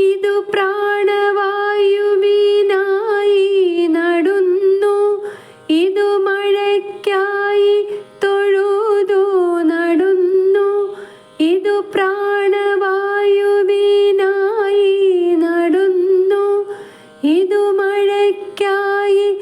ഇതു പ്രാണവായുവിനായി നടുന്നു. ഇതു മഴയ്ക്കായി തൊഴുതു നടുന്നു. ഇതു പ്രാണവായുവിനായി നടുന്നു. ഇതു മഴയ്ക്കായി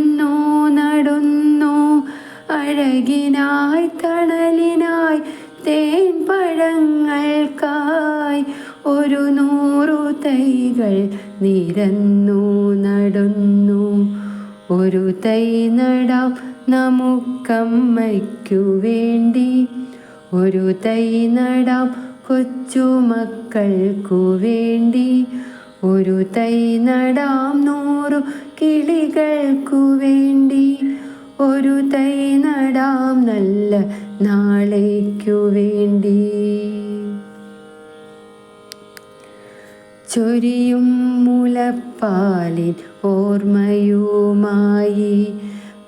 നിരന്നു നടുന്നു. അഴകിനായി തണലിനായി തേൻ പഴങ്ങൾക്കായി ഒരു നൂറു തൈകൾ നിരന്നു നടുന്നു. ഒരു തൈ നടാം നമുക്കമ്മയ്ക്കു വേണ്ടി. ഒരു തൈ നടാം കൊച്ചുമക്കൾക്കു വേണ്ടി. ഒരു തൈ നടാം നൂറു കിളികൾക്കു വേണ്ടി. ഒരു തൈ നടാം നല്ല നാളേക്കു വേണ്ടി. ചൊരിയും മുലപ്പാലിൻ ഓർമ്മയുമായി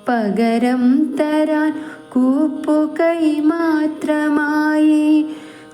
പകരം തരാൻ കൂപ്പുകൈ മാത്രമായി.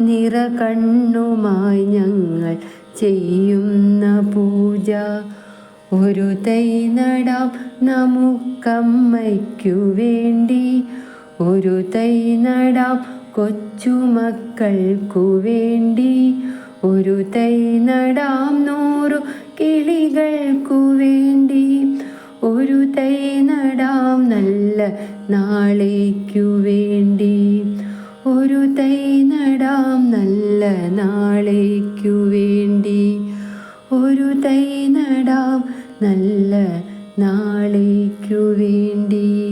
നിറകണ്ണുമായി ഞങ്ങൾ ചെയ്യുന്ന പൂജ. ഒരു തൈ നടാം നമുക്കമ്മയ്ക്കു വേണ്ടി. ഒരു തൈ നടാം കൊച്ചുമക്കൾക്കു വേണ്ടി. ഒരു തൈ നടാം നൂറു കിളികൾക്കു വേണ്ടി. ഒരു തൈ നടാം നല്ല നാളേക്കു വേണ്ടി. ഒരു തൈ നടാം നല്ല നാളേക്കു വേണ്ടി. ഒരു തൈ നടാം നല്ല നാളേക്കു വേണ്ടി.